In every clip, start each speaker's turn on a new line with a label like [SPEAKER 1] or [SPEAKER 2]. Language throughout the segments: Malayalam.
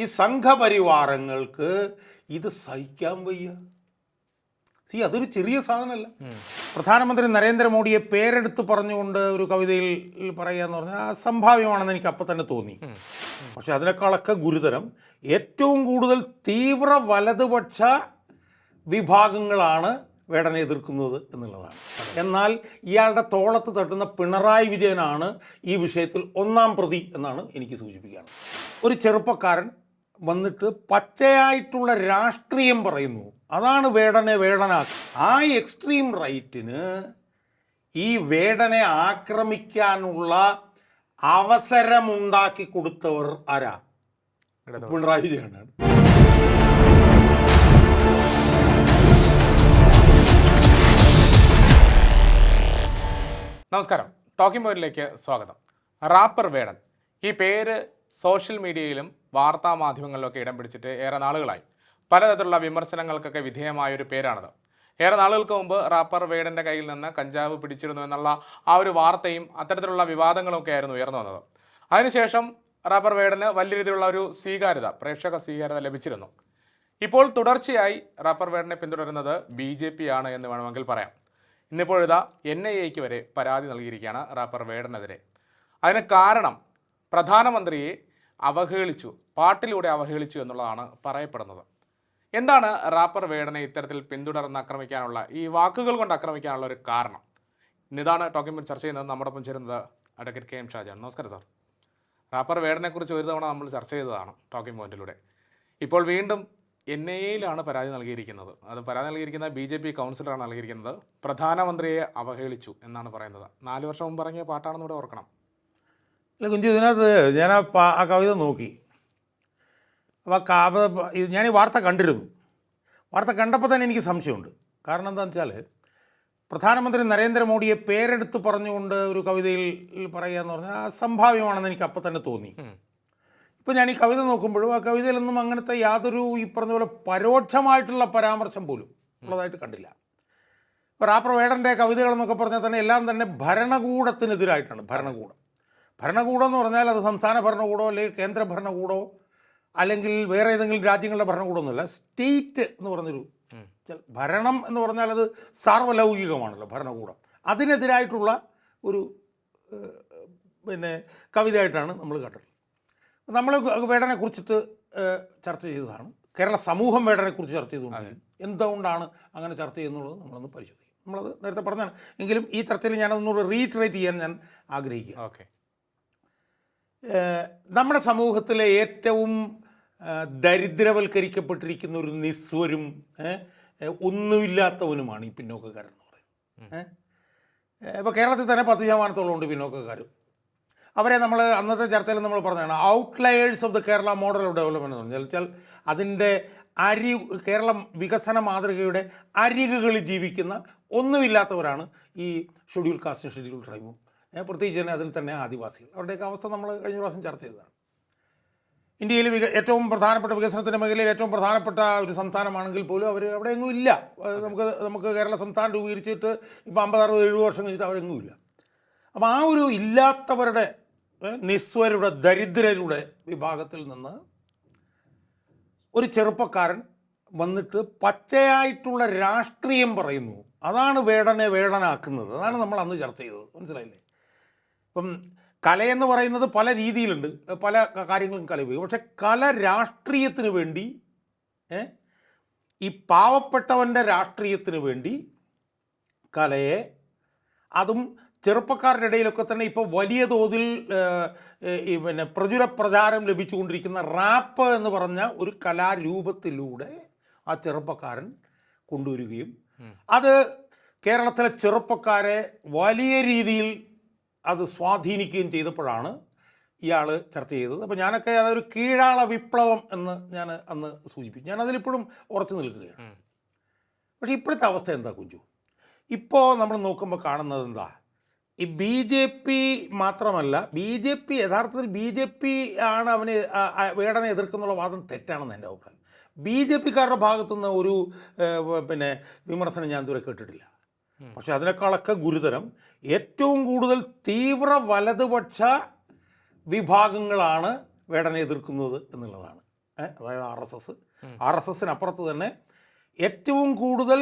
[SPEAKER 1] ഈ സംഘപരിവാരങ്ങൾക്ക് ഇത് സഹിക്കാൻ വയ്യ. സി അതൊരു ചെറിയ സാധനമല്ല. പ്രധാനമന്ത്രി നരേന്ദ്രമോദിയെ പേരെടുത്ത് പറഞ്ഞുകൊണ്ട് ഒരു കവിതയിൽ പറയുക എന്ന് പറഞ്ഞാൽ അസംഭാവ്യമാണെന്ന് എനിക്ക് അപ്പം തന്നെ തോന്നി. പക്ഷെ അതിനേക്കാളൊക്കെ ഗുരുതരം ഏറ്റവും കൂടുതൽ തീവ്ര വലതുപക്ഷ വിഭാഗങ്ങളാണ് വേടനെ എതിർക്കുന്നത് എന്നുള്ളതാണ്. എന്നാൽ ഇയാളുടെ തോളത്ത് തട്ടുന്ന പിണറായി വിജയനാണ് ഈ വിഷയത്തിൽ ഒന്നാം പ്രതി എന്നാണ് എനിക്ക് സൂചിപ്പിക്കുകയാണ് ഒരു ചെറുപ്പക്കാരൻ വന്നിട്ട് പച്ചയായിട്ടുള്ള രാഷ്ട്രീയം പറയുന്നു. അതാണ് വേടനെ വേടനാക്കുക ആ എക്സ്ട്രീം റൈറ്റിന് ഈ വേടനെ ആക്രമിക്കാനുള്ള അവസരമുണ്ടാക്കി കൊടുത്തവർ ആരാ? പിണറായി വിജയനാണ്.
[SPEAKER 2] നമസ്കാരം. ടോക്കിംഗ് പോയിന്റിലേക്ക് സ്വാഗതം. റാപ്പർ വേടൻ. ഈ പേര് സോഷ്യൽ മീഡിയയിലും വാർത്താ മാധ്യമങ്ങളിലൊക്കെ ഇടം പിടിച്ചിട്ട് ഏറെ നാളുകളായി. പലതരത്തിലുള്ള വിമർശനങ്ങൾക്കൊക്കെ വിധേയമായ ഒരു പേരാണത്. ഏറെ നാളുകൾക്ക് മുമ്പ് റാപ്പർ വേടന്റെ കയ്യിൽ നിന്ന് കഞ്ചാവ് പിടിച്ചിരുന്നു എന്നുള്ള ആ ഒരു വാർത്തയും അത്തരത്തിലുള്ള വിവാദങ്ങളൊക്കെ ആയിരുന്നു ഉയർന്നു വന്നത്. അതിനുശേഷം റാപ്പർ വേടന് വലിയ രീതിയിലുള്ള ഒരു സ്വീകാര്യത പ്രേക്ഷക സ്വീകാര്യത ലഭിച്ചിരുന്നു. ഇപ്പോൾ തുടർച്ചയായി റാപ്പർ വേടനെ പിന്തുടരുന്നത് ബി ജെ പി ആണ് എന്ന് വേണമെങ്കിൽ പറയാം. ഇന്നിപ്പോഴിതാ എൻ ഐ എക്ക് വരെ പരാതി നൽകിയിരിക്കുകയാണ് റാപ്പർ വേടനെതിരെ. അതിന് കാരണം പ്രധാനമന്ത്രിയെ അവഹേളിച്ചു പാട്ടിലൂടെ അവഹേളിച്ചു എന്നുള്ളതാണ് പറയപ്പെടുന്നത്. എന്താണ് റാപ്പർ വേടനെ ഇത്തരത്തിൽ പിന്തുടർന്ന് ആക്രമിക്കാനുള്ള ഈ വാക്കുകൾ കൊണ്ട് ആക്രമിക്കാനുള്ള ഒരു കാരണം? ഇന്നിതാണ് ടോക്കിംഗ് ചർച്ച ചെയ്യുന്നത്. നമ്മുടെ ഒപ്പം ചേരുന്നത് അഡ്വക്കേറ്റ് കെ എം ഷാജാൻ. നമസ്കാരം സാർ. റാപ്പർ വേടനെക്കുറിച്ച് ഒരു തവണ നമ്മൾ ചർച്ച ചെയ്തതാണ് ടോക്കിംഗ് പോയിന്റിലൂടെ ഇപ്പോൾ വീണ്ടും എൻ ഐ എയിലാണ് പരാതി നൽകിയിരിക്കുന്നത്. അത് പരാതി നൽകിയിരിക്കുന്നത് ബി ജെ പി കൗൺസിലറാണ് നൽകിയിരിക്കുന്നത്. പ്രധാനമന്ത്രിയെ അവഹേളിച്ചു എന്നാണ് പറയുന്നത്. നാല് വർഷം മുമ്പ് ഇറങ്ങിയ പാട്ടാണെന്ന് ഓർക്കണം.
[SPEAKER 1] അല്ല കുഞ്ചു ഇതിനകത്ത് ഞാൻ ആ ആ കവിത നോക്കി. അപ്പോൾ കാവ ഇത് ഞാൻ ഈ വാർത്ത കണ്ടിരുന്നു. വാർത്ത കണ്ടപ്പോൾ തന്നെ എനിക്ക് സംശയമുണ്ട്. കാരണം എന്താണെന്ന് വെച്ചാൽ പ്രധാനമന്ത്രി നരേന്ദ്രമോദിയെ പേരെടുത്ത് പറഞ്ഞുകൊണ്ട് ഒരു കവിതയിൽ പറയുക എന്ന് പറഞ്ഞാൽ അസംഭാവ്യമാണെന്ന് എനിക്ക് അപ്പം തന്നെ തോന്നി. ഇപ്പോൾ ഞാൻ ഈ കവിത നോക്കുമ്പോഴും ആ കവിതയിലൊന്നും അങ്ങനത്തെ യാതൊരു ഈ പറഞ്ഞ പോലെ പരോക്ഷമായിട്ടുള്ള പരാമർശം പോലും ഉള്ളതായിട്ട് കണ്ടില്ല. ഇപ്പോൾ റാപ്പർ വേടന്റെ കവിതകളെന്നൊക്കെ പറഞ്ഞാൽ തന്നെ എല്ലാം തന്നെ ഭരണകൂടത്തിനെതിരായിട്ടാണ് ഭരണകൂടം. ഭരണകൂടം എന്ന് പറഞ്ഞാൽ അത് സംസ്ഥാന ഭരണകൂടമോ അല്ലെങ്കിൽ കേന്ദ്ര ഭരണകൂടമോ അല്ലെങ്കിൽ വേറെ ഏതെങ്കിലും രാജ്യങ്ങളുടെ ഭരണകൂടമൊന്നുമല്ല സ്റ്റേറ്റ് എന്ന് പറഞ്ഞൊരു ഭരണം എന്ന് പറഞ്ഞാൽ അത് സാർവലൗകികമാണല്ലോ ഭരണകൂടം. അതിനെതിരായിട്ടുള്ള ഒരു പിന്നെ കവിതയായിട്ടാണ് നമ്മൾ കണ്ടത്. നമ്മൾ വേടനെ കുറിച്ചിട്ട് ചർച്ച ചെയ്തതാണ്. കേരള സമൂഹം വേടനെ കുറിച്ച് ചർച്ച ചെയ്തുകൊണ്ടിരിക്കും എന്തുകൊണ്ടാണ് അങ്ങനെ ചർച്ച ചെയ്യുന്നുള്ളത് നമ്മളൊന്ന് പരിശോധിക്കും. നമ്മളത് നേരത്തെ പറഞ്ഞാണ് എങ്കിലും ഈ ചർച്ചയിൽ ഞാനതൊന്നുകൂടെ റീട്രേറ്റ് ചെയ്യാൻ ഞാൻ ആഗ്രഹിക്കുക
[SPEAKER 2] ഓക്കെ.
[SPEAKER 1] നമ്മുടെ സമൂഹത്തിലെ ഏറ്റവും ദരിദ്രവൽക്കരിക്കപ്പെട്ടിരിക്കുന്ന ഒരു നിസ്വരും ഒന്നുമില്ലാത്തവനുമാണ് ഈ പിന്നോക്കക്കാരൻ എന്ന് പറയുന്നത്. ഇപ്പോൾ കേരളത്തിൽ തന്നെ പത്ത് ശതമാനത്തോളം ഉണ്ട് പിന്നോക്കക്കാർ അവരെ നമ്മൾ അന്നത്തെ ചർച്ചയിൽ നമ്മൾ പറഞ്ഞതാണ് outliers of the Kerala model of development എന്ന് പറഞ്ഞാൽ അതിന്റെ അരി കേരള വികസന മാതൃകയുടെ അരികുകളിൽ ജീവിക്കുന്ന ഒന്നുമില്ലാത്തവരാണ് ഈ ഷെഡ്യൂൾ കാസ്റ്റ് ഷെഡ്യൂൾ ട്രൈബും പ്രത്യേകിച്ച് തന്നെ അതിൽ തന്നെ ആദിവാസികൾ. അവരുടെയൊക്കെ അവസ്ഥ നമ്മൾ കഴിഞ്ഞ പ്രാവശ്യം ചർച്ച ചെയ്തതാണ്. ഇന്ത്യയിൽ വിക ഏറ്റവും പ്രധാനപ്പെട്ട വികസനത്തിന്റെ മേഖലയിൽ ഏറ്റവും പ്രധാനപ്പെട്ട ഒരു സംസ്ഥാനമാണെങ്കിൽ പോലും അവർ അവിടെ എങ്ങും ഇല്ല നമുക്ക് നമുക്ക് കേരള സംസ്ഥാനം രൂപീകരിച്ചിട്ട് ഇപ്പോൾ അമ്പത് അറുപത് എഴുപത് വർഷം കഴിഞ്ഞിട്ട് അവരെങ്ങും ഇല്ല. അപ്പോൾ ആ ഒരു ഇല്ലാത്തവരുടെ നിസ്വരുടെ ദരിദ്രരുടെ വിഭാഗത്തിൽ നിന്ന് ഒരു ചെറുപ്പക്കാരൻ വന്നിട്ട് പച്ചയായിട്ടുള്ള രാഷ്ട്രീയം പറയുന്നു. അതാണ് വേടനെ വേടനാക്കുന്നത്. അതാണ് നമ്മൾ അന്ന് ചർച്ച ചെയ്തത്. മനസ്സിലായില്ലേ? ഇപ്പം കലയെന്ന് പറയുന്നത് പല രീതിയിലുണ്ട്. പല കാര്യങ്ങളും കല ഉപയോഗിക്കും പക്ഷെ കല രാഷ്ട്രീയത്തിന് വേണ്ടി ഈ പാവപ്പെട്ടവന്റെ രാഷ്ട്രീയത്തിന് വേണ്ടി കലയെ അതും ചെറുപ്പക്കാരുടെ ഇടയിലൊക്കെ തന്നെ ഇപ്പോൾ വലിയ തോതിൽ പിന്നെ പ്രചുര പ്രചാരം ലഭിച്ചുകൊണ്ടിരിക്കുന്ന റാപ്പ് എന്ന് പറഞ്ഞ ഒരു കലാരൂപത്തിലൂടെ ആ ചെറുപ്പക്കാരൻ കൊണ്ടുവരികയും അത് കേരളത്തിലെ ചെറുപ്പക്കാരെ വലിയ രീതിയിൽ അത് സ്വാധീനിക്കുകയും ചെയ്തപ്പോഴാണ് ഇയാൾ ചർച്ച ചെയ്തത്. അപ്പോൾ ഞാനൊക്കെ അതൊരു കീഴാള വിപ്ലവം എന്ന് ഞാൻ അന്ന് സൂചിപ്പിച്ചു. ഞാൻ അതിലിപ്പോഴും ഉറച്ചു നിൽക്കുകയാണ്. പക്ഷെ ഇപ്പോഴത്തെ അവസ്ഥ എന്താ കുഞ്ചു? ഇപ്പോൾ നമ്മൾ നോക്കുമ്പോൾ കാണുന്നത് എന്താ? ഈ ബി ജെ പി മാത്രമല്ല ബി ജെ പി യഥാർത്ഥത്തിൽ ബി ജെ പി ആണ് അവനെ വേടനെ എതിർക്കുന്നുള്ള വാദം തെറ്റാണെന്ന് എന്റെ അഭിപ്രായം. ബി ജെ പിക്കാരുടെ ഭാഗത്തുനിന്ന് ഒരു പിന്നെ വിമർശനം ഞാൻ ഇതുവരെ കേട്ടിട്ടില്ല. പക്ഷെ അതിനേക്കാളൊക്കെ ഗുരുതരം ഏറ്റവും കൂടുതൽ തീവ്ര വലതുപക്ഷ വിഭാഗങ്ങളാണ് വേടനെ എതിർക്കുന്നത് എന്നുള്ളതാണ്. അതായത് R S S. R S എസിനപ്പുറത്ത് തന്നെ ഏറ്റവും കൂടുതൽ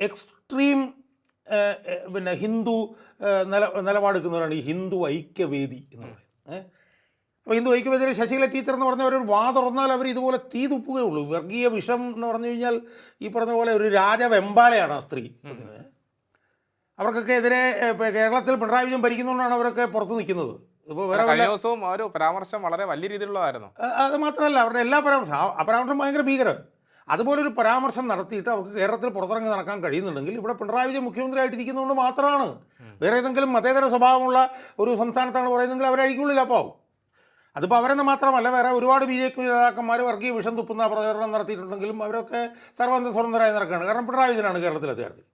[SPEAKER 1] എക്സ്ട്രീം പിന്നെ ഹിന്ദു നില നിലപാടെടുക്കുന്നവരാണ് ഈ ഹിന്ദു ഐക്യവേദി എന്ന് പറയുന്നത്. അപ്പോൾ ഹിന്ദു ഐക്യവേദിയിലെ ശശികല ടീച്ചർ എന്ന് പറഞ്ഞ ഒരു വാ തുറന്നാൽ അവർ ഇതുപോലെ തീ തുപ്പുകയുള്ളൂ വർഗീയ വിഷം എന്ന് പറഞ്ഞു കഴിഞ്ഞാൽ ഈ പറഞ്ഞ പോലെ ഒരു രാജവെമ്പാലയാണ് ആ സ്ത്രീ. അവർക്കൊക്കെ എതിരെ കേരളത്തിൽ പിണറായി വിജയൻ ഭരിക്കുന്നതുകൊണ്ടാണ് അവരൊക്കെ പുറത്ത് നിൽക്കുന്നത്. ഇപ്പോൾ വേറെ
[SPEAKER 2] കഴിഞ്ഞ ദിവസവും ആ ഒരു പരാമർശം വളരെ വലിയ രീതിയിലുള്ളതായിരുന്നു.
[SPEAKER 1] അത് മാത്രമല്ല അവരുടെ എല്ലാ പരാമർശം ആ- പരാമർശം ഭയങ്കര ഭീകരമാണ് അതുപോലൊരു പരാമർശം നടത്തിയിട്ട് അവർക്ക് കേരളത്തിൽ പുറത്തിറങ്ങി നടക്കാൻ കഴിയുന്നുണ്ടെങ്കിൽ ഇവിടെ പിണറായി വിജയൻ മുഖ്യമന്ത്രിയായിട്ടിരിക്കുന്നതുകൊണ്ട് മാത്രമാണ്. വേറെ ഏതെങ്കിലും മതേതര സ്വഭാവമുള്ള ഒരു സംസ്ഥാനത്താണ് പറയുന്നതെങ്കിൽ അവരായിരിക്കുള്ളില്ല അപ്പോൾ അതിപ്പോൾ അവരെന്ന് മാത്രമല്ല വേറെ ഒരുപാട് ബി ജെ പി നേതാക്കന്മാർ വർഗീയ വിഷം തുപ്പുന്ന പ്രചരണം നടത്തിയിട്ടുണ്ടെങ്കിലും അവരൊക്കെ സർവന്ത സ്വതന്ത്രരായി നടക്കുകയാണ്. കാരണം പിണറായി വിജയനാണ് കേരളത്തിലെ അധികാരത്തിൽ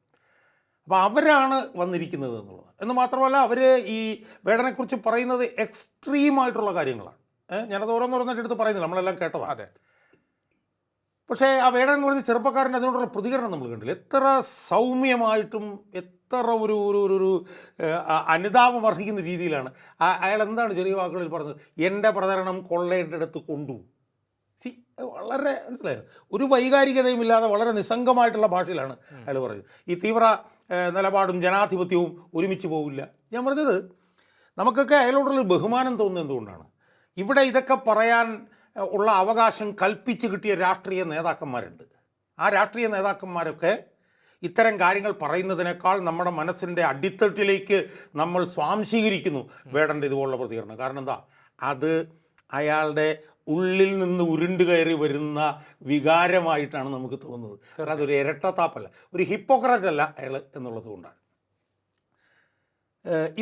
[SPEAKER 1] അപ്പോൾ അവരാണ് വന്നിരിക്കുന്നത് എന്നുള്ളത്. എന്ന് മാത്രമല്ല അവർ ഈ വേടനെക്കുറിച്ച് പറയുന്നത് എക്സ്ട്രീമായിട്ടുള്ള കാര്യങ്ങളാണ്. ഞാനത് ഓരോന്നോരോന്നായിട്ട് എടുത്ത് പറയുന്നില്ല നമ്മളെല്ലാം കേട്ടതാണ്
[SPEAKER 2] അതെ.
[SPEAKER 1] പക്ഷേ ആ വേടൻ എന്ന് പറഞ്ഞ ചെറുപ്പക്കാരന്റെ അതിനോടുള്ള പ്രതികരണം നമ്മൾ കണ്ടില്ല? എത്ര സൗമ്യമായിട്ടും എത്ര ഒരു ഒരു ഒരു ഒരു അനുതാപം അർഹിക്കുന്ന രീതിയിലാണ്. അയാൾ എന്താണ് ചെറിയ വാക്കുകളിൽ പറഞ്ഞത്? എന്റെ പ്രചരണം അടുത്ത് കൊണ്ടു. സി വളരെ മനസ്സിലായോ? ഒരു വൈകാരികതയും ഇല്ലാതെ വളരെ നിസ്സംഗമായിട്ടുള്ള ഭാഷയിലാണ് അയാൾ പറയുന്നത്. ഈ തീവ്ര നിലപാടും ജനാധിപത്യവും ഒരുമിച്ച് പോവില്ല. ഞാൻ പറഞ്ഞത് നമുക്കൊക്കെ അയാളോടുള്ള ബഹുമാനം തോന്നുന്നത് എന്തുകൊണ്ടാണ്? ഇവിടെ ഇതൊക്കെ പറയാൻ ഉള്ള അവകാശം കൽപ്പിച്ച് കിട്ടിയ രാഷ്ട്രീയ നേതാക്കന്മാരുണ്ട്. ആ രാഷ്ട്രീയ നേതാക്കന്മാരൊക്കെ ഇത്തരം കാര്യങ്ങൾ പറയുന്നതിനേക്കാൾ നമ്മുടെ മനസ്സിന്റെ അടിത്തട്ടിലേക്ക് നമ്മൾ സ്വാംശീകരിക്കുന്നു. വേടന്റെ ഇതുപോലുള്ള പ്രതികരണം. കാരണം എന്താ? അത് അയാളുടെ ഉള്ളിൽ നിന്ന് ഉരുണ്ട് കയറി വരുന്ന വികാരമായിട്ടാണ് നമുക്ക് തോന്നുന്നത്. കാരണം അതൊരു ഇരട്ടത്താപ്പല്ല ഒരു ഹിപ്പോക്രറ്റ് അല്ല അയാൾ എന്നുള്ളത് കൊണ്ടാണ്.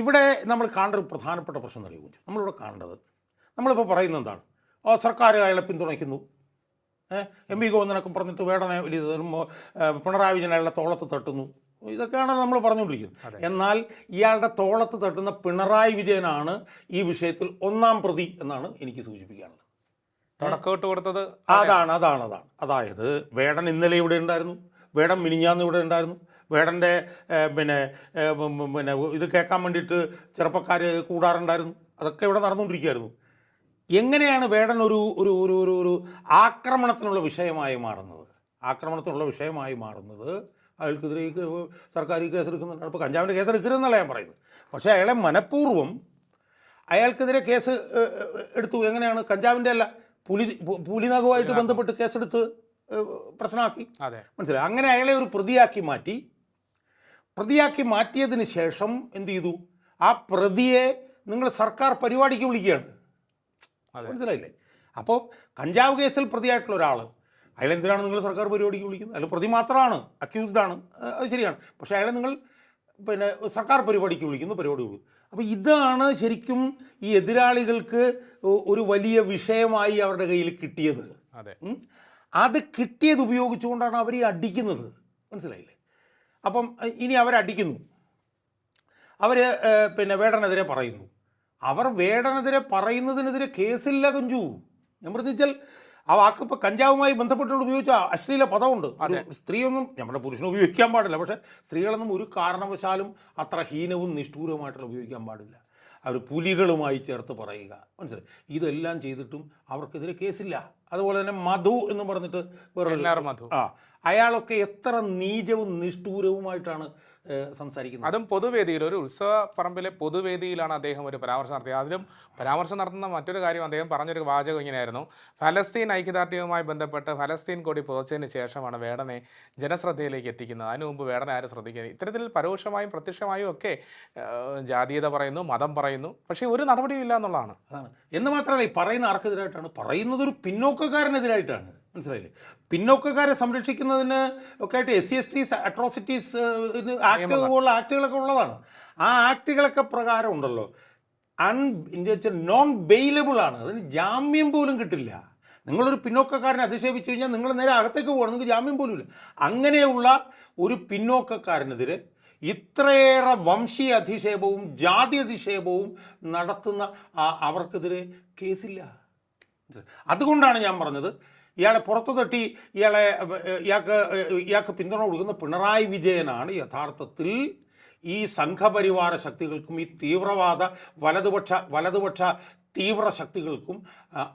[SPEAKER 1] ഇവിടെ നമ്മൾ കാണേണ്ട ഒരു പ്രധാനപ്പെട്ട പ്രശ്നം അറിയുമോ നമ്മളിവിടെ കാണേണ്ടത് നമ്മളിപ്പോൾ പറയുന്നത് എന്താണ്? ഓ സർക്കാർ അയാളെ പിന്തുണയ്ക്കുന്നു. എം വി ഗോവിന്ദനൊക്കെ പറഞ്ഞിട്ട് വേടനെ വലിയ പിണറായി വിജയൻ അയാളുടെ തോളത്ത് തട്ടുന്നു. ഇതൊക്കെയാണ് നമ്മൾ പറഞ്ഞുകൊണ്ടിരിക്കുന്നത്. എന്നാൽ ഇയാളുടെ തോളത്ത് തട്ടുന്ന പിണറായി വിജയനാണ് ഈ വിഷയത്തിൽ ഒന്നാം പ്രതി എന്നാണ് എനിക്ക് സൂചിപ്പിക്കാനുള്ളത്.
[SPEAKER 2] തുടക്കമിട്ട് കൊടുത്തത്
[SPEAKER 1] അതാണ് അതാണ് അതാണ്. അതായത് വേടൻ ഇന്നലെ ഇവിടെ ഉണ്ടായിരുന്നു വേടൻ മിനിഞ്ഞാന്ന് ഇവിടെ ഉണ്ടായിരുന്നു വേടന്റെ പിന്നെ പിന്നെ ഇത് കേൾക്കാൻ വേണ്ടിയിട്ട് ചെറുപ്പക്കാർ കൂടാറുണ്ടായിരുന്നു. അതൊക്കെ ഇവിടെ നടന്നുകൊണ്ടിരിക്കുകയായിരുന്നു. എങ്ങനെയാണ് വേടൻ ഒരു ഒരു ഒരു ഒരു ആക്രമണത്തിനുള്ള വിഷയമായി മാറുന്നത്? ആക്രമണത്തിനുള്ള വിഷയമായി മാറുന്നത് അയാൾക്കെതിരെ സർക്കാർ ഈ കേസെടുക്കുന്നുണ്ട് അപ്പോൾ കഞ്ചാവിന്റെ കേസെടുക്കരുതെന്നല്ല ഞാൻ പറയുന്നത്. പക്ഷേ അയാളെ മനഃപൂർവം അയാൾക്കെതിരെ കേസ് എടുത്തു. എങ്ങനെയാണ്? കഞ്ചാവിന്റെ അല്ല പുലി പുലിനകവുമായിട്ട് ബന്ധപ്പെട്ട് കേസെടുത്ത് പ്രശ്നമാക്കി.
[SPEAKER 2] അതെ.
[SPEAKER 1] മനസ്സിലായി? അങ്ങനെ അയാളെ ഒരു പ്രതിയാക്കി മാറ്റി. പ്രതിയാക്കി മാറ്റിയതിന് ശേഷം എന്ത് ചെയ്തു? ആ പ്രതിയെ നിങ്ങൾ സർക്കാർ പരിപാടിക്ക് വിളിക്കുകയാണ്. മനസ്സിലായില്ലേ? അപ്പോൾ കഞ്ചാവ് കേസിൽ പ്രതിയായിട്ടുള്ള ഒരാൾ അയാൾ എന്തിനാണ് നിങ്ങൾ സർക്കാർ പരിപാടിക്ക് വിളിക്കുന്നത്? അയാൾ പ്രതി മാത്രമാണ് അക്യൂസ്ഡ് ആണ്. അത് ശരിയാണ്. പക്ഷേ അയാളെ നിങ്ങൾ പിന്നെ സർക്കാർ പരിപാടിക്ക് വിളിക്കുന്നു പരിപാടി വിളിക്കും അപ്പോൾ ഇതാണ് ശരിക്കും ഈ എതിരാളികൾക്ക് ഒരു വലിയ വിഷയമായി അവരുടെ കയ്യിൽ കിട്ടിയത്.
[SPEAKER 2] അതെ.
[SPEAKER 1] അത് കിട്ടിയത് ഉപയോഗിച്ചുകൊണ്ടാണ് അവർ ഈ അടിക്കുന്നത്. മനസ്സിലായില്ലേ? അപ്പം ഇനി അവരടിക്കുന്നു അവർ പിന്നെ വേടനെതിരെ പറയുന്നു. അവർ വേടനെതിരെ പറയുന്നതിനെതിരെ കേസില്ല കഞ്ചു. ഞാൻ പറഞ്ഞാൽ ആ വാക്ക് ഇപ്പോൾ കഞ്ചാവുമായി ബന്ധപ്പെട്ടുകൊണ്ട് ഉപയോഗിച്ച അശ്ലീല പദമുണ്ട്. അത് സ്ത്രീയൊന്നും നമ്മുടെ പുരുഷന് ഉപയോഗിക്കാൻ പാടില്ല. പക്ഷേ സ്ത്രീകളൊന്നും ഒരു കാരണവശാലും അത്ര ഹീനവും നിഷ്ഠൂരവുമായിട്ടുള്ള ഉപയോഗിക്കാൻ പാടില്ല. അവർ പുലികളുമായി ചേർത്ത് പറയുക. മനസ്സിലായി? ഇതെല്ലാം ചെയ്തിട്ടും അവർക്കെതിരെ കേസില്ല. അതുപോലെ തന്നെ മധു എന്ന് പറഞ്ഞിട്ട്
[SPEAKER 2] വേറെ മധു.
[SPEAKER 1] ആ അയാളൊക്കെ എത്ര നീചവും നിഷ്ഠൂരവുമായിട്ടാണ് സംസാരിക്കുന്നത്.
[SPEAKER 2] അതും പൊതുവേദിയിൽ ഒരു ഉത്സവ പറമ്പിലെ പൊതുവേദിയിലാണ് അദ്ദേഹം ഒരു പരാമർശം നടത്തിയത്. അതിലും പരാമർശം നടത്തുന്ന മറ്റൊരു കാര്യം അദ്ദേഹം പറഞ്ഞൊരു വാചകം ഇങ്ങനെയായിരുന്നു. ഫലസ്തീൻ ഐക്യദാർഢ്യവുമായി ബന്ധപ്പെട്ട് ഫലസ്തീൻ കൊടി പുതച്ചതിന് ശേഷമാണ് വേടനെ ജനശ്രദ്ധയിലേക്ക് എത്തിക്കുന്നത്. അതിനു മുമ്പ് വേടനെ ആരും ശ്രദ്ധിക്കുന്നത് ഇത്തരത്തിൽ പരോക്ഷമായും പ്രത്യക്ഷമായും ഒക്കെ ജാതീയത പറയുന്നു മതം പറയുന്നു. പക്ഷേ ഒരു നടപടിയും ഇല്ല എന്നുള്ളതാണ്.
[SPEAKER 1] അതാണ്. എന്ന് മാത്രമല്ല ഈ പറയുന്ന ആർക്കെതിരായിട്ടാണ്? പറയുന്നത് ഒരു പിന്നോക്കക്കാരനെതിരായിട്ടാണ്. മനസ്സിലായില്ലേ? പിന്നോക്കക്കാരെ സംരക്ഷിക്കുന്നതിന് ഒക്കെ ആയിട്ട് S C S T atrocities act പോലുള്ള ആക്ടുകളൊക്കെ ഉള്ളതാണ്. ആ ആക്ടുകളൊക്കെ പ്രകാരം ഉണ്ടല്ലോ. അൺ നോൺ ബെയിലബിൾ ആണ്. അതിന് ജാമ്യം പോലും കിട്ടില്ല. നിങ്ങളൊരു പിന്നോക്കക്കാരനെ അധിക്ഷേപിച്ചു കഴിഞ്ഞാൽ നിങ്ങൾ നേരെ അകത്തേക്ക് പോകണം. നിങ്ങൾക്ക് ജാമ്യം പോലും ഇല്ല. അങ്ങനെയുള്ള ഒരു പിന്നോക്കക്കാരനെതിരെ ഇത്രയേറെ വംശീയ അധിക്ഷേപവും ജാതി അധിക്ഷേപവും നടത്തുന്ന അവർക്കെതിരെ കേസില്ല. അതുകൊണ്ടാണ് ഞാൻ പറഞ്ഞത് ഇയാളെ പുറത്തു തട്ടി ഇയാളെ ഇയാൾക്ക് ഇയാൾക്ക് പിന്തുണ കൊടുക്കുന്ന പിണറായി വിജയനാണ് യഥാർത്ഥത്തിൽ ഈ സംഘപരിവാര ശക്തികൾക്കും ഈ തീവ്രവാദ വലതുപക്ഷ വലതുപക്ഷ തീവ്ര ശക്തികൾക്കും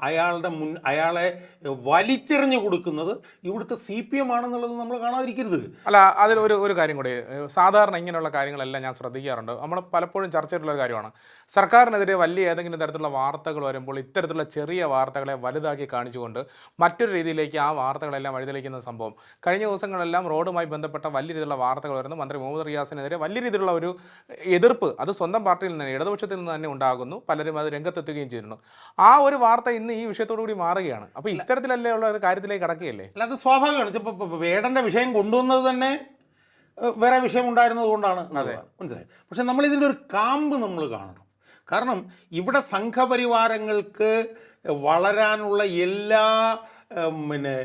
[SPEAKER 1] അയാളുടെ മുൻ അയാളെ വലിച്ചെറിഞ്ഞു കൊടുക്കുന്നത് ഇവിടുത്തെ സി പി എം ആണെന്നുള്ളത് നമ്മൾ കാണാതിരിക്കരുത്.
[SPEAKER 2] അല്ല അതിൽ ഒരു ഒരു കാര്യം കൂടി. സാധാരണ ഇങ്ങനെയുള്ള കാര്യങ്ങളെല്ലാം ഞാൻ ശ്രദ്ധിക്കാറുണ്ട്. നമ്മൾ പലപ്പോഴും ചർച്ച ചെയ്തിട്ടുള്ള ഒരു കാര്യമാണ്. സർക്കാരിനെതിരെ വലിയ ഏതെങ്കിലും തരത്തിലുള്ള വാർത്തകൾ വരുമ്പോൾ ഇത്തരത്തിലുള്ള ചെറിയ വാർത്തകളെ വലുതാക്കി കാണിച്ചുകൊണ്ട് മറ്റൊരു രീതിയിലേക്ക് ആ വാർത്തകളെല്ലാം വഴിതെളിക്കുന്ന സംഭവം. കഴിഞ്ഞ ദിവസങ്ങളെല്ലാം റോഡുമായി ബന്ധപ്പെട്ട വലിയ രീതിയിലുള്ള വാർത്തകൾ വരുന്നു. മന്ത്രി മുഹമ്മദ് റിയാസിനെതിരെ വലിയ രീതിയിലുള്ള ഒരു എതിർപ്പ് അത് സ്വന്തം പാർട്ടിയിൽ നിന്ന് ഇടതുപക്ഷത്തിൽ നിന്ന് തന്നെ ഉണ്ടാകുന്നു. പലരും അത് രംഗത്തെത്തുകയും ചെയ്യുന്നു. ആ ഒരു വാർത്ത ഇന്ന് ഈ വിഷയത്തോടു കൂടി മാറുകയാണ്. അപ്പോൾ ഇത്തരത്തിലല്ലേ ഉള്ള ഒരു കാര്യത്തിലേക്ക് കടക്കുകയല്ലേ?
[SPEAKER 1] അല്ല അത് സ്വാഭാവികമാണ്. ഇപ്പോൾ വേടന്റെ വിഷയം കൊണ്ടുവന്നത് തന്നെ വേറെ വിഷയം ഉണ്ടായിരുന്നത് കൊണ്ടാണ് അതെ. മനസ്സിലായി? പക്ഷെ നമ്മൾ ഇതിന്റെ ഒരു കാമ്പ് നമ്മൾ കാണണം. കാരണം ഇവിടെ സംഘപരിവാരങ്ങൾക്ക് വളരാനുള്ള എല്ലാ പിന്നെ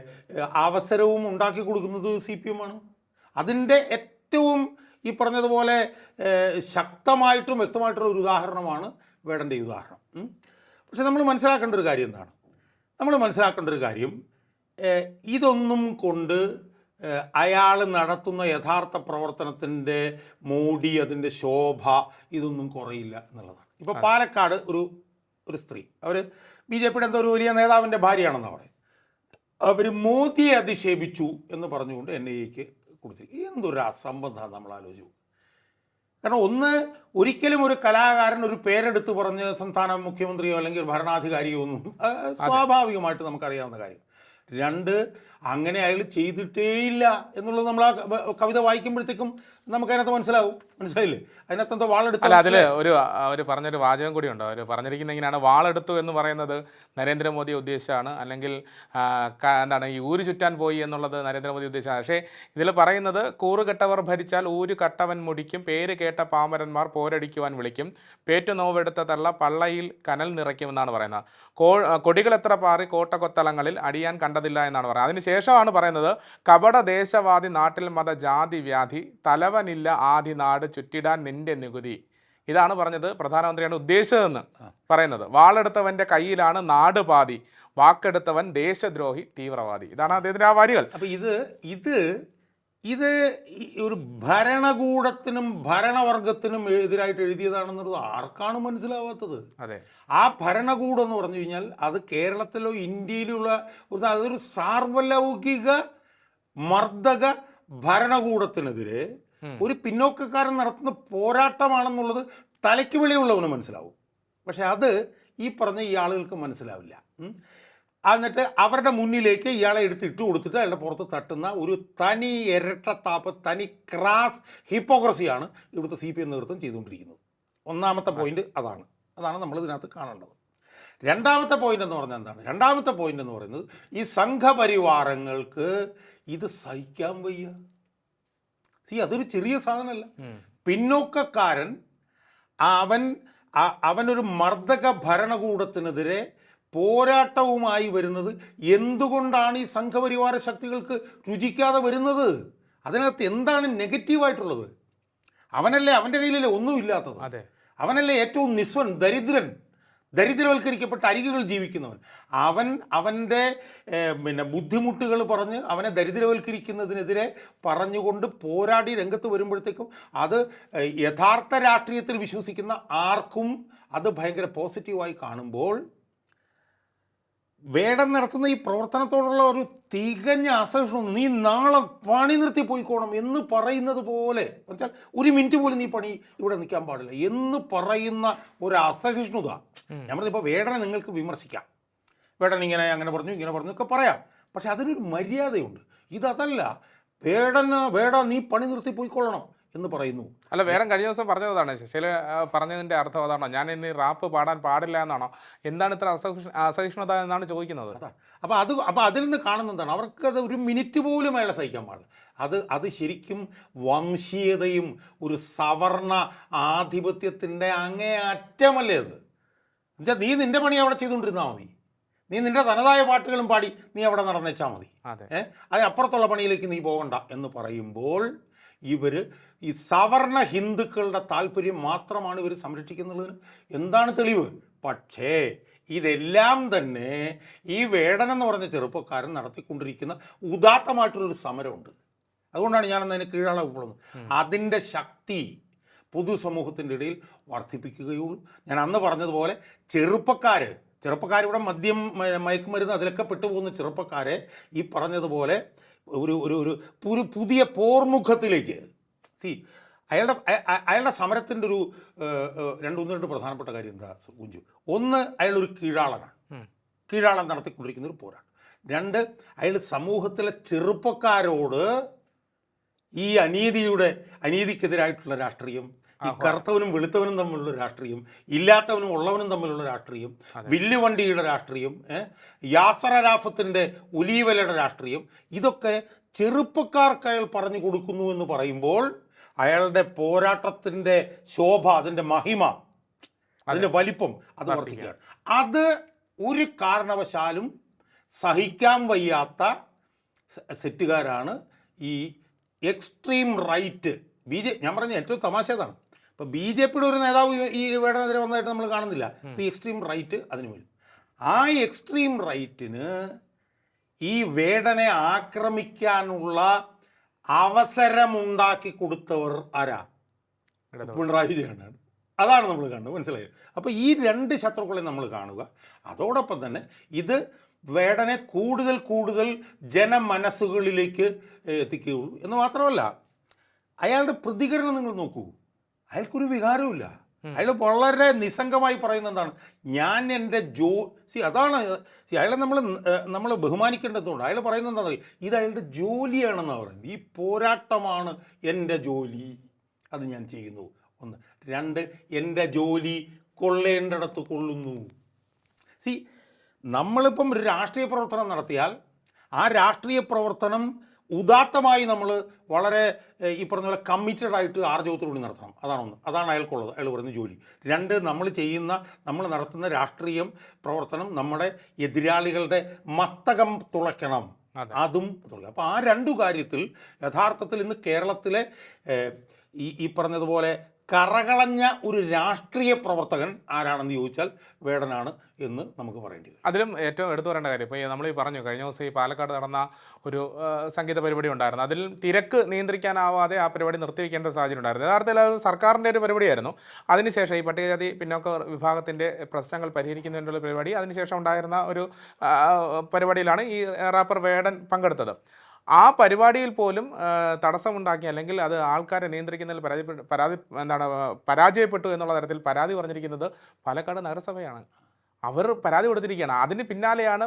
[SPEAKER 1] അവസരവും ഉണ്ടാക്കി കൊടുക്കുന്നത് സി പി എം ആണ് അതിന്റെ ഏറ്റവും ഈ പറഞ്ഞതുപോലെ ശക്തമായിട്ടും വ്യക്തമായിട്ടുള്ള ഒരു ഉദാഹരണമാണ് വേടന്റെ ഉദാഹരണം. പക്ഷെ നമ്മൾ മനസ്സിലാക്കേണ്ട ഒരു കാര്യം എന്താണ്? നമ്മൾ മനസ്സിലാക്കേണ്ട ഒരു കാര്യം ഇതൊന്നും കൊണ്ട് അയാൾ നടത്തുന്ന യഥാർത്ഥ പ്രവർത്തനത്തിന്റെ മോടി അതിന്റെ ശോഭ ഇതൊന്നും കുറയില്ല എന്നുള്ളതാണ്. ഇപ്പോൾ പാലക്കാട് ഒരു ഒരു സ്ത്രീ അവർ ബി ജെ പിയുടെ എന്തോ ഒരു വലിയ നേതാവിന്റെ ഭാര്യയാണെന്നാണ് പറയും അവർ മോദിയെ അധിക്ഷേപിച്ചു എന്ന് പറഞ്ഞുകൊണ്ട് എൻ ഐ എക്ക് കൊടുത്തിരിക്കും എന്തൊരു അസംബന്ധമാണ് നമ്മൾ ആലോചിച്ചു കാരണം ഒന്ന് ഒരിക്കലും ഒരു കലാകാരൻ ഒരു പേരെടുത്ത് പറഞ്ഞ് സംസ്ഥാന മുഖ്യമന്ത്രിയോ അല്ലെങ്കിൽ ഒരു ഭരണാധികാരിയോ ഒന്നും സ്വാഭാവികമായിട്ട് നമുക്കറിയാവുന്ന കാര്യം. രണ്ട് അങ്ങനെ അയാൾ ചെയ്തിട്ടേയില്ല എന്നുള്ളത് നമ്മൾ ആ കവിത വായിക്കുമ്പോഴത്തേക്കും നമുക്കതിനകത്ത് മനസ്സിലാവും. മനസ്സിലായില്ലേ? അതിനകത്ത് എന്തോ വാളെടുത്ത.
[SPEAKER 2] അല്ല അതിൽ ഒരു അവർ പറഞ്ഞൊരു വാചകം കൂടി ഉണ്ടോ. അവർ പറഞ്ഞിരിക്കുന്ന ഇങ്ങനെയാണ്. വാളെടുത്തു എന്ന് പറയുന്നത് നരേന്ദ്രമോദി ഉദ്ദേശമാണ് അല്ലെങ്കിൽ എന്താണ് ഈ ഊര് ചുറ്റാൻ പോയി എന്നുള്ളത് നരേന്ദ്രമോദി ഉദ്ദേശമാണ് പക്ഷേ ഇതിൽ പറയുന്നത് കൂറുകെട്ടവർ ഭരിച്ചാൽ ഊര് കട്ടവൻ മുടിക്കും. പേര് കേട്ട പാമരന്മാർ പോരടിക്കുവാൻ വിളിക്കും. പേറ്റു നോവെടുത്ത തള്ള പള്ളയിൽ കനൽ നിറയ്ക്കുമെന്നാണ് പറയുന്നത്. കോ കൊടികൾ എത്ര പാറി കോട്ടകൊത്തളങ്ങളിൽ അടിയാൻ കണ്ടതില്ല എന്നാണ് പറയുന്നത്. അതിനുശേഷമാണ് പറയുന്നത് കപട ദേശവാദി നാട്ടിൽ മത ജാതി വ്യാധി തലവനില്ല ആദി നാട് ചുറ്റിടാൻ നിന്റെ നികുതി. ഇതാണ് പറഞ്ഞത് പ്രധാനമന്ത്രിയാണ് ഉദ്ദേശിച്ചതെന്ന് പറയുന്നത്. വാളെടുത്തവന്റെ കയ്യിലാണ് നാട് പാതി. വാക്കെടുത്തവൻ ദേശദ്രോഹി തീവ്രവാദി. ഇതാണ് അദ്ദേഹത്തിന്റെ ആ വാരികൾ.
[SPEAKER 1] അപ്പൊ ഇത് ഇത് ഇത് ഒരു ഭരണകൂടത്തിനും ഭരണവർഗത്തിനും എതിരായിട്ട് എഴുതിയതാണെന്നുള്ളത് ആർക്കാണ് മനസ്സിലാവാത്തത്?
[SPEAKER 2] അതെ.
[SPEAKER 1] ആ ഭരണകൂടം എന്ന് പറഞ്ഞു കഴിഞ്ഞാൽ അത് കേരളത്തിലോ ഇന്ത്യയിലുള്ള ഒരു അതൊരു സാർവലൗകിക മർദ്ദക ഭരണകൂടത്തിനെതിരെ ഒരു പിന്നോക്കക്കാരൻ നടത്തുന്ന പോരാട്ടമാണെന്നുള്ളത് തലയ്ക്ക് വെളിയുള്ളവന് മനസ്സിലാവും. പക്ഷെ അത് ഈ പറഞ്ഞ ഈ ആളുകൾക്ക് മനസ്സിലാവില്ല. എന്നിട്ട് അവരുടെ മുന്നിലേക്ക് ഇയാളെ എടുത്ത് ഇട്ട് കൊടുത്തിട്ട് അയാളുടെ പുറത്ത് തട്ടുന്ന ഒരു തനി ഇരട്ടത്താപ്പ് തനി ക്രാസ് ഹിപ്പോക്രസിയാണ് ഇവിടുത്തെ സി പി എം നേതൃത്വം ചെയ്തുകൊണ്ടിരിക്കുന്നത്. ഒന്നാമത്തെ പോയിന്റ് അതാണ്. അതാണ് നമ്മൾ ഇതിനകത്ത് കാണേണ്ടത്. രണ്ടാമത്തെ പോയിന്റ് എന്ന് പറഞ്ഞാൽ എന്താണ്? രണ്ടാമത്തെ പോയിന്റ് എന്ന് പറയുന്നത് ഈ സംഘപരിവാരങ്ങൾക്ക് ഇത് സഹിക്കാൻ വയ്യ. സി അതൊരു ചെറിയ സാധനമല്ല. പിന്നോക്കക്കാരൻ അവൻ അവനൊരു മർദ്ദക ഭരണകൂടത്തിനെതിരെ പോരാട്ടവുമായി വരുന്നത് എന്തുകൊണ്ടാണ് ഈ സംഘപരിവാര ശക്തികൾക്ക് രുചിക്കാതെ വരുന്നത്? അതിനകത്ത് എന്താണ് നെഗറ്റീവായിട്ടുള്ളത്? അവനല്ലേ അവന്റെ കയ്യിലല്ലേ ഒന്നുമില്ലാത്തത്? അവനല്ലേ ഏറ്റവും നിസ്വൻ ദരിദ്രൻ ദരിദ്രവൽക്കരിക്കപ്പെട്ട അരികുകൾ ജീവിക്കുന്നവൻ. അവൻ അവന്റെ പിന്നെ ബുദ്ധിമുട്ടുകൾ പറഞ്ഞ് അവനെ ദരിദ്രവൽക്കരിക്കുന്നതിനെതിരെ പറഞ്ഞുകൊണ്ട് പോരാടി രംഗത്ത് വരുമ്പോഴത്തേക്കും അത് യഥാർത്ഥ രാഷ്ട്രീയത്തിൽ വിശ്വസിക്കുന്ന ആർക്കും അത് ഭയങ്കര പോസിറ്റീവായി കാണുമ്പോൾ വേടം നടത്തുന്ന ഈ പ്രവർത്തനത്തോടുള്ള ഒരു തികഞ്ഞ അസഹിഷ്ണു നീ നാളെ പണി നിർത്തി പോയിക്കോണം എന്ന് പറയുന്നത് പോലെ. വെച്ചാൽ ഒരു മിനിറ്റ് പോലും നീ പണി ഇവിടെ നിൽക്കാൻ പാടില്ല എന്ന് പറയുന്ന ഒരു അസഹിഷ്ണുത ഞാൻ പറഞ്ഞപ്പോൾ വേടനെ നിങ്ങൾക്ക് വിമർശിക്കാം. വേടൻ ഇങ്ങനെ അങ്ങനെ പറഞ്ഞു ഇങ്ങനെ പറഞ്ഞു ഒക്കെ പറയാം. പക്ഷെ അതിനൊരു മര്യാദയുണ്ട്. ഇതല്ല വേടന വേട നീ പണി നിർത്തി പോയിക്കൊള്ളണം. എന്ന് പറയുന്നു.
[SPEAKER 2] അല്ല വേറെ കഴിഞ്ഞ ദിവസം പറഞ്ഞതാണ് ശശില പറഞ്ഞതിന്റെ അർത്ഥം അതാണോ? ഞാൻ ഇനി റാപ്പ് പാടാൻ പാടില്ല എന്നാണോ? എന്താണ് ഇത്ര അസഹിഷ്ണു അസഹിഷ്ണുത എന്നാണ് ചോദിക്കുന്നത്?
[SPEAKER 1] അപ്പോൾ അത് അപ്പോൾ അതിൽ നിന്ന് കാണുന്ന എന്താണ്? അവർക്കത് ഒരു മിനിറ്റ് പോലും അയാളെ സഹിക്കാൻ പാടില്ല. അത് അത് ശരിക്കും വംശീയതയും ഒരു സവർണ ആധിപത്യത്തിന്റെ അങ്ങേ അറ്റമല്ലേ അത്? എന്നുവെച്ചാൽ നീ നിന്റെ പണി അവിടെ ചെയ്തുകൊണ്ടിരുന്നാൽ മതി. നീ നിന്റെ തനതായ പാട്ടുകളും പാടി നീ അവിടെ നടന്നേച്ചാൽ മതി. ഏഹ് അതിനപ്പുറത്തുള്ള പണിയിലേക്ക് നീ പോകണ്ട എന്ന് പറയുമ്പോൾ ഇവർ ഈ സവർണ ഹിന്ദുക്കളുടെ താല്പര്യം മാത്രമാണ് ഇവർ സംരക്ഷിക്കുന്നുള്ളതിന് എന്താണ് തെളിവ്? പക്ഷേ ഇതെല്ലാം തന്നെ ഈ വേടനെന്ന് പറഞ്ഞ ചെറുപ്പക്കാരൻ നടത്തിക്കൊണ്ടിരിക്കുന്ന ഉദാത്തമായിട്ടുള്ളൊരു സമരമുണ്ട്. അതുകൊണ്ടാണ് ഞാനന്ന് അതിന് കീഴാളെ ഉൾപ്പെടുന്നത് അതിന്റെ ശക്തി പൊതുസമൂഹത്തിന്റെ ഇടയിൽ വർദ്ധിപ്പിക്കുകയുള്ളൂ. ഞാൻ അന്ന് പറഞ്ഞതുപോലെ ചെറുപ്പക്കാർ ചെറുപ്പക്കാരിവിടെ മദ്യം മയക്കുമരുന്ന് അതിലൊക്കെ പെട്ടുപോകുന്ന ചെറുപ്പക്കാരെ ഈ പറഞ്ഞതുപോലെ ഒരു ഒരു ഒരു പുതിയ പോർമുഖത്തിലേക്ക് സി അയാളുടെ അയ- അയ- അയാളുടെ സമരത്തിന്റെ ഒരു രണ്ട് ഒന്ന് രണ്ട് പ്രധാനപ്പെട്ട കാര്യം എന്താ കുഞ്ചു? ഒന്ന് അയാളൊരു കീഴാളനാണ്. കീഴാളൻ നടത്തിക്കൊണ്ടിരിക്കുന്ന ഒരു പോരാണ് രണ്ട് അയാൾ സമൂഹത്തിലെ ചെറുപ്പക്കാരോട് ഈ അനീതിയുടെ അനീതിക്കെതിരായിട്ടുള്ള രാഷ്ട്രീയം ഈ കറുത്തവനും വെളുത്തവനും തമ്മിലുള്ള രാഷ്ട്രീയം ഇല്ലാത്തവനും ഉള്ളവനും തമ്മിലുള്ള രാഷ്ട്രീയം വില്ലുവണ്ടിയുടെ രാഷ്ട്രീയം യാസർ അരാഫത്തിന്റെ ഉലീവലയുടെ രാഷ്ട്രീയം ഇതൊക്കെ ചെറുപ്പക്കാർക്ക് അയാൾ പറഞ്ഞു കൊടുക്കുന്നു എന്ന് പറയുമ്പോൾ അയാളുടെ പോരാട്ടത്തിന്റെ ശോഭ അതിന്റെ മഹിമ അതിന്റെ വലിപ്പം അത് വർദ്ധിക്കുകയാണ്. അത് ഒരു കാരണവശാലും സഹിക്കാൻ വയ്യാത്ത സെറ്റുകാരാണ് ഈ എക്സ്ട്രീം റൈറ്റ് ബി ജെ ഞാൻ പറഞ്ഞ ഏറ്റവും തമാശ അതാണ് ഇപ്പം ബി ജെ പിയുടെ ഒരു നേതാവ് ഈ- വേടനെതിരെ വന്നതായിട്ട് നമ്മൾ കാണുന്നില്ല. ഇപ്പം ഈ എക്സ്ട്രീം റൈറ്റ് അതിന് വരും. ആ എക്സ്ട്രീം റൈറ്റിന് ഈ വേടനെ ആക്രമിക്കാനുള്ള അവസരമുണ്ടാക്കി കൊടുത്തവർ ആരാ? പിണറായി വിജയനാണ്. അതാണ് നമ്മൾ കാണുന്നത് മനസ്സിലായത് അപ്പോൾ ഈ രണ്ട് ശത്രുക്കളെ നമ്മൾ കാണുക. അതോടൊപ്പം തന്നെ ഇത് വേടനെ കൂടുതൽ കൂടുതൽ ജനമനസ്സുകളിലേക്ക് എത്തിക്കുകയുള്ളൂ. എന്ന് മാത്രമല്ല അയാളുടെ പ്രതികരണം നിങ്ങൾ നോക്കൂ. അയാൾക്കൊരു വികാരവുമില്ല. അയാൾ വളരെ നിസ്സംഗമായി പറയുന്ന എന്താണ് ഞാൻ എന്റെ ജോ സി അതാണ് സി അയാളെ നമ്മൾ നമ്മൾ ബഹുമാനിക്കേണ്ടതുകൊണ്ട് അയാൾ പറയുന്നത് അറിയോ? ഇത് അയാളുടെ ജോലിയാണെന്നാണ് പറയുന്നത്. ഈ പോരാട്ടമാണ് എന്റെ ജോലി. അത് ഞാൻ ചെയ്യുന്നു. ഒന്ന്. രണ്ട് എന്റെ ജോലി കൊള്ളേണ്ടടത്ത് കൊള്ളുന്നു. സി നമ്മളിപ്പം ഒരു രാഷ്ട്രീയ പ്രവർത്തനം നടത്തിയാൽ ആ രാഷ്ട്രീയ പ്രവർത്തനം ഉദാത്തമായി നമ്മൾ വളരെ ഈ പറഞ്ഞ പോലെ കമ്മിറ്റഡ് ആയിട്ട് ആർജവത്തോടുകൂടി നടത്തണം. അതാണ് ഒന്ന്. അതാണ് അയാൾക്കുള്ളത്. അയാൾ പറയുന്ന ജോലി. രണ്ട് നമ്മൾ ചെയ്യുന്ന നമ്മൾ നടത്തുന്ന രാഷ്ട്രീയം പ്രവർത്തനം നമ്മുടെ എതിരാളികളുടെ മസ്തകം തുളയ്ക്കണം.
[SPEAKER 2] അതും.
[SPEAKER 1] തുളയ്ക്കണം. അപ്പോൾ ആ രണ്ടു കാര്യത്തിൽ യഥാർത്ഥത്തിൽ ഇന്ന് കേരളത്തിലെ ഈ ഈ പറഞ്ഞതുപോലെ കറകളഞ്ഞ ഒരു രാഷ്ട്രീയ പ്രവർത്തകൻ ആരാണെന്ന് ചോദിച്ചാൽ വേടനാണ് എന്ന് നമുക്ക് പറയേണ്ടി വരും.
[SPEAKER 2] അതിലും ഏറ്റവും എടുത്തു പറയേണ്ട കാര്യം ഇപ്പോൾ നമ്മൾ ഈ പറഞ്ഞു കഴിഞ്ഞ ദിവസം ഈ പാലക്കാട് നടന്ന ഒരു സംഗീത പരിപാടി ഉണ്ടായിരുന്നു. അതിൽ തിരക്ക് നിയന്ത്രിക്കാനാവാതെ ആ പരിപാടി നിർത്തിവെക്കേണ്ട സാഹചര്യം ഉണ്ടായിരുന്നു. യഥാർത്ഥത്തിൽ അത് സർക്കാരിന്റെ ഒരു പരിപാടിയായിരുന്നു. അതിനുശേഷം ഈ പട്ടികജാതി പിന്നോക്ക വിഭാഗത്തിന്റെ പ്രശ്നങ്ങൾ പരിഹരിക്കുന്നതിനുള്ള പരിപാടി അതിനുശേഷം ഉണ്ടായിരുന്ന ഒരു പരിപാടിയിലാണ് ഈ റാപ്പർ വേടൻ പങ്കെടുത്തത്. ആ പരിപാടിയിൽ പോലും തടസ്സമുണ്ടാക്കി അല്ലെങ്കിൽ അത് ആൾക്കാരെ നിയന്ത്രിക്കുന്നതിൽ പരാജയപ്പെട്ടു പരാതി എന്താണ് പരാജയപ്പെട്ടു എന്നുള്ള തരത്തിൽ പരാതി പറഞ്ഞിരിക്കുന്നത് പാലക്കാട് നഗരസഭയാണ്. അവർ പരാതി കൊടുത്തിരിക്കുകയാണ്. അതിന് പിന്നാലെയാണ്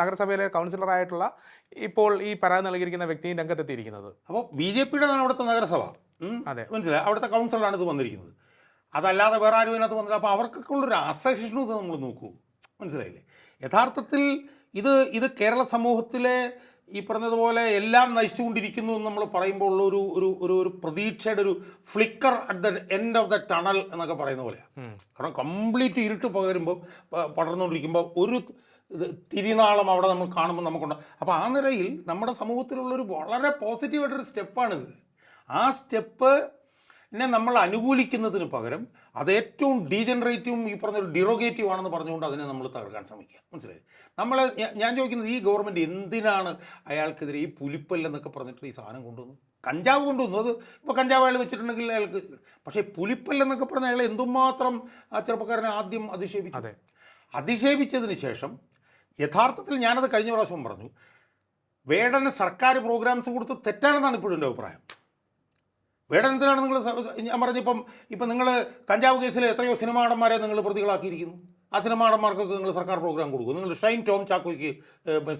[SPEAKER 2] നഗരസഭയിലെ കൗൺസിലറായിട്ടുള്ള ഇപ്പോൾ ഈ പരാതി നൽകിയിരിക്കുന്ന വ്യക്തിയും രംഗത്തെത്തിയിരിക്കുന്നത്.
[SPEAKER 1] അപ്പോൾ ബി ജെ പിയുടെ അവിടുത്തെ നഗരസഭ.
[SPEAKER 2] അതെ.
[SPEAKER 1] മനസ്സിലായി? അവിടുത്തെ കൗൺസിലറാണ് ഇത് വന്നിരിക്കുന്നത്. അതല്ലാതെ വേറെ ആരും ഇതിനകത്ത് വന്നില്ല. അപ്പോൾ അവർക്കൊക്കെ ഉള്ളൊരു അസഹിഷ്ണുത നമ്മൾ നോക്കൂ. മനസ്സിലായില്ലേ? യഥാർത്ഥത്തിൽ ഇത് ഇത് കേരള സമൂഹത്തിലെ ഈ പറഞ്ഞതുപോലെ എല്ലാം നശിച്ചുകൊണ്ടിരിക്കുന്നു എന്ന് നമ്മൾ പറയുമ്പോൾ ഉള്ള ഒരു ഒരു ഒരു ഒരു പ്രതീക്ഷയുടെ ഒരു flicker at the end of the tunnel എന്നൊക്കെ പറയുന്ന പോലെയാണ്. കാരണം കംപ്ലീറ്റ് ഇരുട്ട് പകരുമ്പോൾ പടർന്നുകൊണ്ടിരിക്കുമ്പോൾ ഒരു തിരിനാളം അവിടെ നമ്മൾ കാണുമ്പോൾ നമുക്കുണ്ട്. അപ്പോൾ ആ നിലയിൽ നമ്മുടെ സമൂഹത്തിലുള്ളൊരു വളരെ പോസിറ്റീവായിട്ടൊരു സ്റ്റെപ്പാണിത് ആ സ്റ്റെപ്പ് നമ്മൾ അനുകൂലിക്കുന്നതിന് പകരം അത് ഏറ്റവും ഡീജനറേറ്റീവും ഈ പറഞ്ഞ ഡിറോഗേറ്റീവ് ആണെന്ന് പറഞ്ഞുകൊണ്ട് അതിനെ നമ്മൾ തകർക്കാൻ ശ്രമിക്കുക. മനസ്സിലായി? നമ്മൾ ഞാൻ ചോദിക്കുന്നത് ഈ ഗവൺമെന്റ് എന്തിനാണ് അയാൾക്കെതിരെ ഈ പുലിപ്പല്ലെന്നൊക്കെ പറഞ്ഞിട്ട് ഈ സാധനം കൊണ്ടുവന്നു കഞ്ചാവ് കൊണ്ടുവന്നു. അത് ഇപ്പോൾ കഞ്ചാവ് അയാൾ വെച്ചിട്ടുണ്ടെങ്കിൽ അയാൾക്ക് പക്ഷേ പുലിപ്പല്ലെന്നൊക്കെ പറഞ്ഞ അയാൾ എന്തുമാത്രം ആ ചെറുപ്പക്കാരനെ ആദ്യം അധിക്ഷേപിച്ചു?
[SPEAKER 2] അതെ.
[SPEAKER 1] അധിക്ഷേപിച്ചതിന് ശേഷം യഥാർത്ഥത്തിൽ ഞാനത് കഴിഞ്ഞ പ്രാവശ്യം പറഞ്ഞു വേടന് സർക്കാർ പ്രോഗ്രാംസ് കൊടുത്ത് തെറ്റാണെന്നാണ് ഇപ്പോഴും എന്റെ അഭിപ്രായം. വേടൻ എന്തിനാണ് നിങ്ങൾ ഞാൻ പറഞ്ഞിപ്പം ഇപ്പം നിങ്ങൾ കഞ്ചാവ് കേസിൽ എത്രയോ സിനിമാ നടന്മാരെ നിങ്ങൾ പ്രതികളാക്കിയിരിക്കുന്നു. ആ സിനിമാടന്മാർക്കൊക്കെ നിങ്ങൾ സർക്കാർ പ്രോഗ്രാം കൊടുക്കും. നിങ്ങൾ ഷൈൻ ടോം ചാക്കോയ്ക്ക്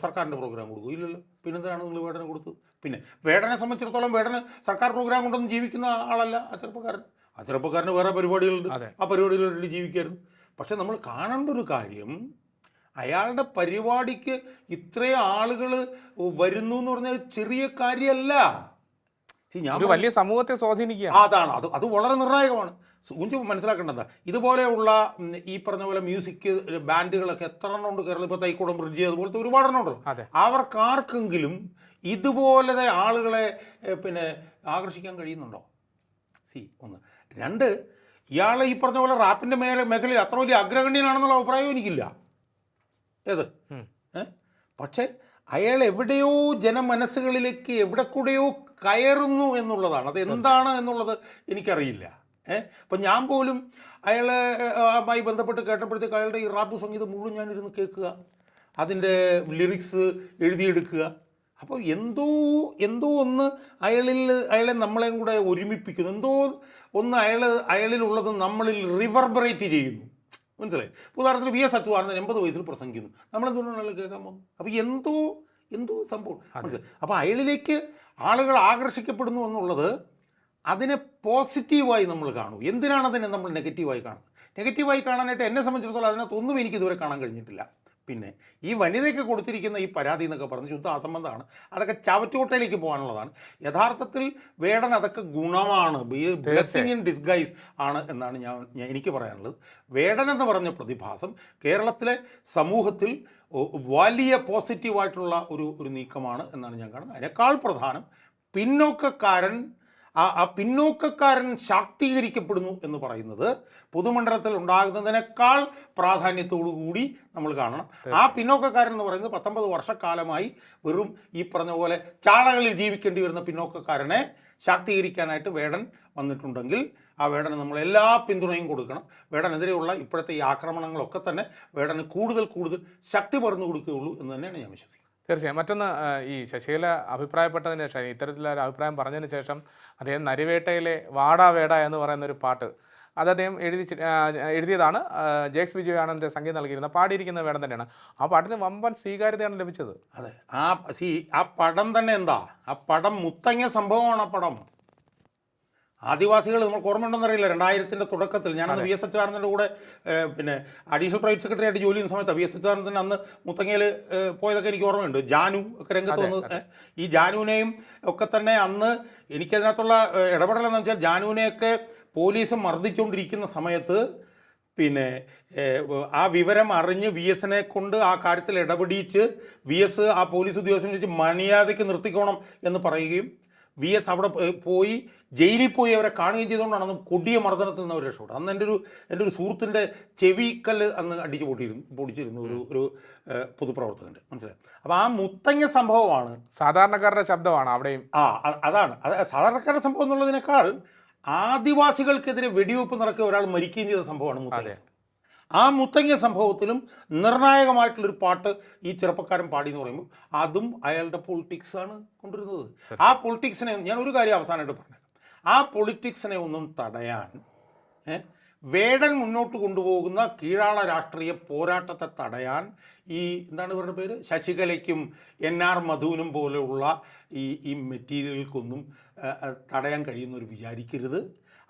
[SPEAKER 1] സർക്കാരിന്റെ പ്രോഗ്രാം കൊടുക്കും. ഇല്ലല്ലോ. പിന്നെ പിന്നെന്തിനാണ് നിങ്ങൾ വേടനെ കൊടുത്തത്? പിന്നെ വേടനെ സംബന്ധിച്ചിടത്തോളം വേടന് സർക്കാർ പ്രോഗ്രാം കൊണ്ടൊന്നും ജീവിക്കുന്ന ആളല്ല ആ ചെറുപ്പക്കാരൻ. ആ ചെറുപ്പക്കാരന് വേറെ പരിപാടികളുണ്ട്. ആ പരിപാടികളിൽ ജീവിക്കായിരുന്നു. പക്ഷെ നമ്മൾ കാണേണ്ട ഒരു കാര്യം അയാളുടെ പരിപാടിക്ക് ഇത്രയും ആളുകൾ വരുന്നു എന്ന് പറഞ്ഞാൽ ചെറിയ കാര്യമല്ല ഞാൻ
[SPEAKER 2] വലിയ സമൂഹത്തെ സ്വാധീനിക്കുക
[SPEAKER 1] അതാണ്. അത് അത് വളരെ നിർണായകമാണ്. സൂചി മനസ്സിലാക്കേണ്ടത് ഇതുപോലെയുള്ള ഈ പറഞ്ഞ പോലെ മ്യൂസിക് ബാൻഡുകളൊക്കെ എത്ര എണ്ണം ഉണ്ട് കേരളം ഇപ്പോൾ തൈക്കൂടം ബ്രിഡ്ജ് അതുപോലത്തെ ഒരുപാടെണ്ണം ഉണ്ട് ഉണ്ടല്ലോ. അവർക്കാർക്കെങ്കിലും ഇതുപോലത്തെ ആളുകളെ പിന്നെ ആകർഷിക്കാൻ കഴിയുന്നുണ്ടോ? സി ഒന്ന്. രണ്ട് ഇയാൾ ഈ പറഞ്ഞ പോലെ റാപ്പിന്റെ മേലെ മേഖലയിൽ അത്ര വലിയ അഗ്രഗണ്യനാണെന്നുള്ള അഭിപ്രായവും എനിക്കില്ല. ഏത്? പക്ഷേ അയാൾ എവിടെയോ ജനമനസ്സുകളിലേക്ക് എവിടെ കൂടെയോ കയറുന്നു എന്നുള്ളതാണ്. അത് എന്താണ് എന്നുള്ളത് എനിക്കറിയില്ല. ഏഹ് അപ്പം ഞാൻ പോലും അയാളെ ആയി ബന്ധപ്പെട്ട് കേട്ടപ്പോഴത്തേക്ക് അയാളുടെ ഈ റാപ്പ് സംഗീതം മുഴുവൻ ഞാനിരുന്ന് കേൾക്കുക അതിന്റെ ലിറിക്സ് എഴുതിയെടുക്കുക. അപ്പോൾ എന്തോ എന്തോ ഒന്ന് അയാളിൽ അയാളെ നമ്മളെയും കൂടെ ഒരുമിപ്പിക്കുന്നു. എന്തോ ഒന്ന് അയാൾ അയാളിലുള്ളത് നമ്മളിൽ റിവർബറേറ്റ് ചെയ്യുന്നു. മനസ്സിലായി? ഉദാഹരണത്തിന് വി എസ് അച്യുതാനന്ദൻ എൺപത് വയസ്സിൽ പ്രസംഗിക്കുന്നു. നമ്മളെന്തുകൊണ്ടാണ് കേൾക്കാൻ പോകുന്നത്? അപ്പോൾ എന്തോ എന്തോ സംഭവം. മനസ്സിലായി? അപ്പോൾ അയാളിലേക്ക് ആളുകൾ ആകർഷിക്കപ്പെടുന്നു എന്നുള്ളത് അതിനെ പോസിറ്റീവായി നമ്മൾ കാണൂ. എന്തിനാണ് അതിനെ നമ്മൾ നെഗറ്റീവായി കാണുന്നത്? നെഗറ്റീവായി കാണാനായിട്ട് എന്നെ സംബന്ധിച്ചിടത്തോളം അതിനകത്തൊന്നും എനിക്കിതുവരെ കാണാൻ കഴിഞ്ഞിട്ടില്ല. പിന്നെ ഈ വനിതയ്ക്ക് കൊടുത്തിരിക്കുന്ന ഈ പരാതി എന്നൊക്കെ പറഞ്ഞ് ശുദ്ധ അസംബന്ധമാണ്. അതൊക്കെ ചവറ്റുകൊട്ടയിലേക്ക് പോകാനുള്ളതാണ്. യഥാർത്ഥത്തിൽ വേടൻ അതൊക്കെ ഗുണമാണ്. ബ്ലെസ്സിങ് ഇൻ ഡിസ്ഗൈസ് ആണ് എന്നാണ് ഞാൻ എനിക്ക് പറയാനുള്ളത്. വേടൻ എന്ന് പറഞ്ഞ പ്രതിഭാസം കേരളത്തിലെ സമൂഹത്തിൽ വലിയ പോസിറ്റീവായിട്ടുള്ള ഒരു ഒരു നീക്കമാണ് എന്നാണ് ഞാൻ കാണുന്നത്. അതിനേക്കാൾ പ്രധാനം പിന്നോക്കക്കാരൻ ആ ആ പിന്നോക്കക്കാരൻ ശാക്തീകരിക്കപ്പെടുന്നു എന്ന് പറയുന്നത് പൊതുമണ്ഡലത്തിൽ ഉണ്ടാകുന്നതിനേക്കാൾ പ്രാധാന്യത്തോടു കൂടി നമ്മൾ കാണണം. ആ പിന്നോക്കക്കാരൻ എന്ന് പറയുന്നത് പത്തൊമ്പത് വർഷക്കാലമായി വെറും ഈ പറഞ്ഞ പോലെ ചാളകളിൽ ജീവിക്കേണ്ടി വരുന്ന പിന്നോക്കക്കാരനെ ശാക്തീകരിക്കാനായിട്ട് വേടൻ വന്നിട്ടുണ്ടെങ്കിൽ ആ വേടന് നമ്മൾ എല്ലാ പിന്തുണയും കൊടുക്കണം. വേടനെതിരെയുള്ള ഇപ്പോഴത്തെ ഈ ആക്രമണങ്ങളൊക്കെ തന്നെ വേടന് കൂടുതൽ കൂടുതൽ ശക്തി പകർന്നു കൊടുക്കുകയുള്ളൂ എന്ന് തന്നെയാണ് ഞാൻ വിശ്വസിക്കുന്നത്.
[SPEAKER 2] തീർച്ചയായും. മറ്റൊന്ന് ഈ ശശികല അഭിപ്രായപ്പെട്ടതിന് ശേഷം ഇത്തരത്തിലൊരു അഭിപ്രായം പറഞ്ഞതിന് ശേഷം അദ്ദേഹം നരിവേട്ടയിലെ വാടാ വേട എന്ന് പറയുന്ന ഒരു പാട്ട് അത് അദ്ദേഹം എഴുതി എഴുതിയതാണ്. ജേക്സ് ജേക്സ് വിജയാനന്ദന്റെ സംഗീതം നൽകിയിരുന്ന പാടിയിരിക്കുന്ന വേടം തന്നെയാണ്. ആ പാട്ടിന് വമ്പൻ സ്വീകാര്യതയാണ് ലഭിച്ചത്.
[SPEAKER 1] അതെ. ആ സി ആ പടം തന്നെ എന്താ? ആ പടം മുത്തങ്ങ സംഭവമാണ് ആ പടം. ആദിവാസികൾ നമുക്ക് ഓർമ്മയുണ്ടെന്നറിയില്ല. രണ്ടായിരത്തിന്റെ തുടക്കത്തിൽ ഞാനന്ന് വി എസ് അച്യുതാനന്ദന്റെ കൂടെ പിന്നെ അഡീഷണൽ പ്രൈവറ്റ് സെക്രട്ടറി ആയിട്ട് ജോലി ചെയ്യുന്ന സമയത്ത് വി എസ് അച്യുതാനന്ദൻ അന്ന് മുത്തങ്ങയിൽ പോയതൊക്കെ എനിക്ക് ഓർമ്മയുണ്ട്. ജാനു ഒക്കെ രംഗത്ത് വന്ന് ഈ ജാനുവിനെയും ഒക്കെ തന്നെ അന്ന് എനിക്കതിനകത്തുള്ള ഇടപെടൽ എന്ന് വെച്ചാൽ ജാനുവിനെയൊക്കെ പോലീസ് മർദ്ദിച്ചുകൊണ്ടിരിക്കുന്ന സമയത്ത് പിന്നെ ആ വിവരം അറിഞ്ഞ് വി എസിനെ കൊണ്ട് ആ കാര്യത്തിൽ ഇടപെടിച്ച് വി എസ് ആ പോലീസ് ഉദ്യോഗസ്ഥനെ വെച്ച് മര്യാദയ്ക്ക് നിർത്തിക്കോണം എന്ന് പറയുകയും വി എസ് അവിടെ പോയി ജയിലിൽ പോയി അവരെ കാണുകയും ചെയ്തുകൊണ്ടാണ് അന്ന് കൊടിയ മർദ്ദനത്തിൽ നിന്ന് അവർ രക്ഷപ്പെട്ടത്. അന്ന് എന്റെ ഒരു എന്റെ ഒരു സുഹൃത്തിന്റെ ചെവിക്കല്ല് അന്ന് അടിച്ചു പൊട്ടിയിരുന്നു പൊടിച്ചിരുന്നു ഒരു ഒരു പൊതുപ്രവർത്തകന്റെ. മനസ്സിലായി? അപ്പോൾ ആ മുത്തങ്ങ സംഭവമാണ്
[SPEAKER 2] സാധാരണക്കാരുടെ ശബ്ദമാണ് അവിടെയും.
[SPEAKER 1] ആ അതാണ്. അത് സാധാരണക്കാരുടെ സംഭവം എന്നുള്ളതിനേക്കാൾ ആദിവാസികൾക്കെതിരെ വെടിവെപ്പ് നടക്കുക ഒരാൾ മരിക്കുകയും ചെയ്ത സംഭവമാണ് മുത്തങ്ങ ആ മുത്തങ്ങ സംഭവത്തിലും നിർണായകമായിട്ടുള്ളൊരു പാട്ട് ഈ ചെറുപ്പക്കാരൻ പാടി എന്ന് പറയുമ്പോൾ അതും അയാളുടെ പൊളിറ്റിക്സാണ് കൊണ്ടുവരുന്നത്. ആ പൊളിറ്റിക്സിനെ ഞാൻ ഒരു കാര്യം അവസാനമായിട്ട് പറഞ്ഞേക്കാം. ആ പൊളിറ്റിക്സിനെ ഒന്നും തടയാൻ വേടൻ മുന്നോട്ട് കൊണ്ടുപോകുന്ന കീഴാള രാഷ്ട്രീയ പോരാട്ടത്തെ തടയാൻ ഈ എന്താണ് ഇവരുടെ പേര്? ശശികലയ്ക്കും എൻ ആർ മധുവിനും പോലെയുള്ള ഈ ഈ മെറ്റീരിയൽക്കൊന്നും ആ, തടയാൻ കഴിയുന്നവർ വിചാരിക്കരുത്.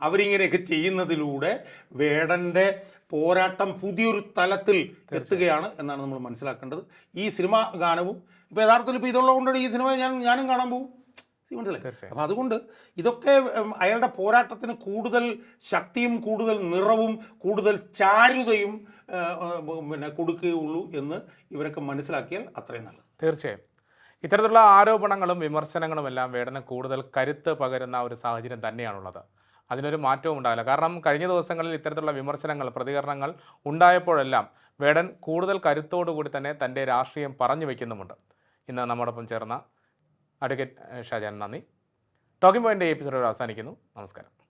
[SPEAKER 1] അവരിങ്ങനെയൊക്കെ ചെയ്യുന്നതിലൂടെ വേടന്റെ പോരാട്ടം പുതിയൊരു തലത്തിൽ എത്തുകയാണ് എന്നാണ് നമ്മൾ മനസ്സിലാക്കേണ്ടത്. ഈ സിനിമ ഗാനവും ഇപ്പോൾ യഥാർത്ഥത്തിൽ ഇപ്പോൾ ഇതുള്ളതുകൊണ്ടാണ് ഈ സിനിമ ഞാൻ ഞാനും കാണാൻ പോകും. മനസ്സിലായി. അപ്പം അതുകൊണ്ട് ഇതൊക്കെ അയാളുടെ പോരാട്ടത്തിന് കൂടുതൽ ശക്തിയും കൂടുതൽ നിറവും കൂടുതൽ ചാരുതയും പിന്നെ കൊടുക്കുകയുള്ളൂ എന്ന് ഇവരൊക്കെ മനസ്സിലാക്കിയാൽ അത്രയും നല്ലത്.
[SPEAKER 2] തീർച്ചയായും. ഇത്തരത്തിലുള്ള ആരോപണങ്ങളും വിമർശനങ്ങളും എല്ലാം വേടന് കൂടുതൽ കരുത്ത് പകരുന്ന ഒരു സാഹചര്യം തന്നെയാണുള്ളത്. അതിനൊരു മാറ്റവും ഉണ്ടാവില്ല. കാരണം കഴിഞ്ഞ ദിവസങ്ങളിൽ ഇത്തരത്തിലുള്ള വിമർശനങ്ങൾ പ്രതികരണങ്ങൾ ഉണ്ടായപ്പോഴെല്ലാം വേടൻ കൂടുതൽ കരുത്തോടുകൂടി തന്നെ തന്റെ രാഷ്ട്രീയം പറഞ്ഞു വയ്ക്കുന്നുമുണ്ട് ഇന്ന് നമ്മോടൊപ്പം ചേർന്ന അഡ്വക്കേറ്റ് ഷാജാൻ നന്ദി. ടോക്കിംഗ് പോയിന്റ് എപ്പിസോഡ് അവസാനിക്കുന്നു. നമസ്കാരം.